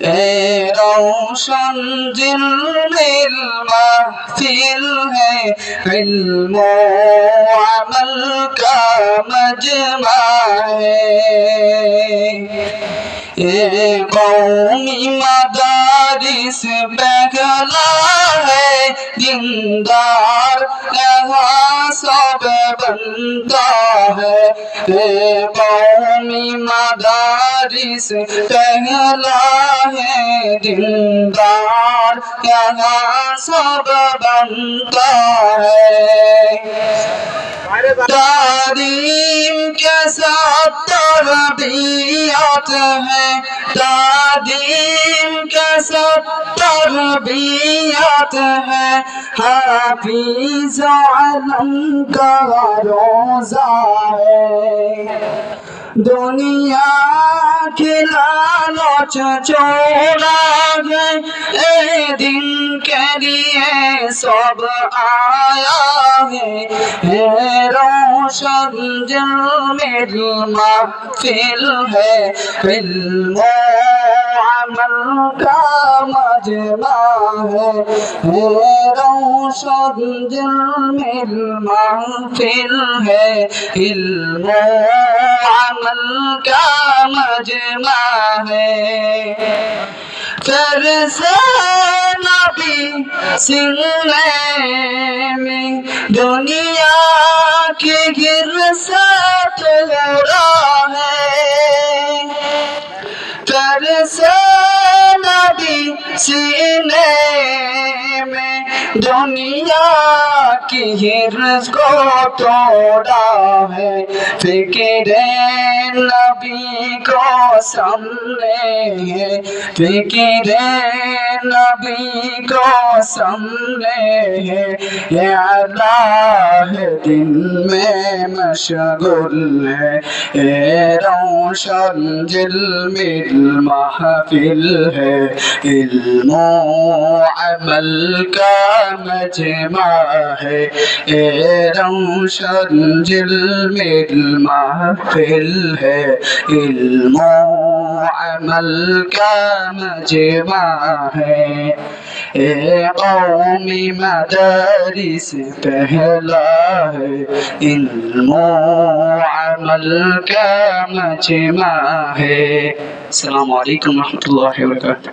اے روشن دل میں محفل ہے علم و عمل کا مجمع ہے اے قومی مدارس پہلا ہے۔ دیندار یہاں سب بنتا ہے۔ اے قومی مدارس پہلا ہے۔ دیندار یہاں سب بنتا ہے۔ تعلیم کے ساتھ تربیت ہے۔ تعلیم کے ساتھ تربیت ہے۔ حافظ علم کا روزہ ہے۔ دنیا کی لالچ چھوڑا ہے۔ اے دن کے لیے سب آیا ہے۔ اے روشن دل میں محفل ہے۔ علم و عمل کا مجمع ہے اے روشن دل میں محفل ہے علم و عمل کا مجمع ہے پھر سے نبی سننے میں دنیا سے نبی سینے میں دنیا کی ہرس کو توڑا ہے فکر نبی کو سامنے ہے فکر نبی کو سامنے ہے یہ اللہ دن میں مشغول ہے اے روشن دل میں محفل ہے علم و عمل کا مجمع ہے اے روشن دل میں محفل ہے علم و عمل کا مجمع ہے اے قومی مدارس پہلا ہے علم و عمل کا مجمع ہے السلام علیکم ورحمۃ